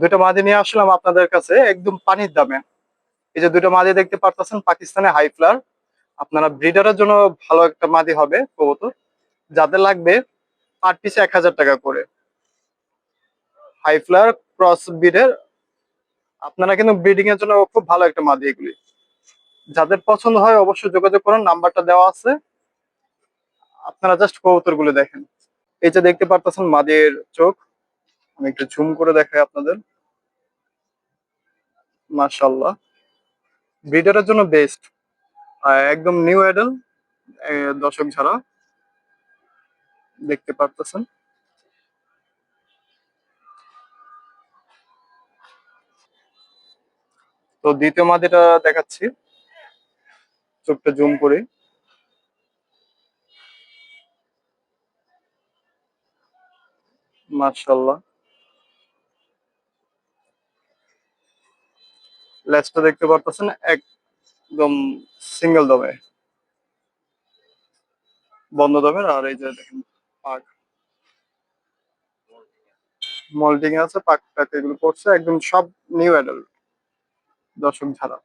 দুইটা মাদি নিয়ে আসলাম আপনাদের কাছে, একদম পানির দামে। এই যে দুইটা মাদি দেখতে পারতেছেন, পাকিস্তানে হাই ফ্লার আপনারা ব্রিডারের জন্য ভালো একটা মাদি হবে, কবুতর। যাদের লাগবে, পার পিসে এক হাজার টাকা করে। হাই ফ্লার ক্রস ব্রিডের আপনারা কিন্তু ব্রিডিং এর জন্য খুব ভালো একটা মাদি এগুলি। যাদের পছন্দ হয়, অবশ্যই যোগাযোগ করুন, নাম্বারটা দেওয়া আছে। আপনারা জাস্ট কবুতরগুলো দেখেন। এই যে দেখতে পারতেছেন, মাদির চোখ। আমি একটু ঝুম করে দেখাই আপনাদের। মাশাল্লাহ ব্রিডারের জন্য বেস্ট একদম নিউ অ্যাডাল দর্শক ছাড়া দেখতে পারতেছেন। তো দ্বিতীয় মাদিটা দেখাচ্ছি। চোখটা জুম করে। মাশাল্লাহ লেজটা দেখতে পারতেছেন, একদম সিঙ্গেল দমে। বন্ধ দমের, আর এই যে দেখেন পাক। মল্টিং আছে পাক টাক এগুলো করছে, একদম সব নিউ অ্যাডাল্ট দর্শক ছাড়া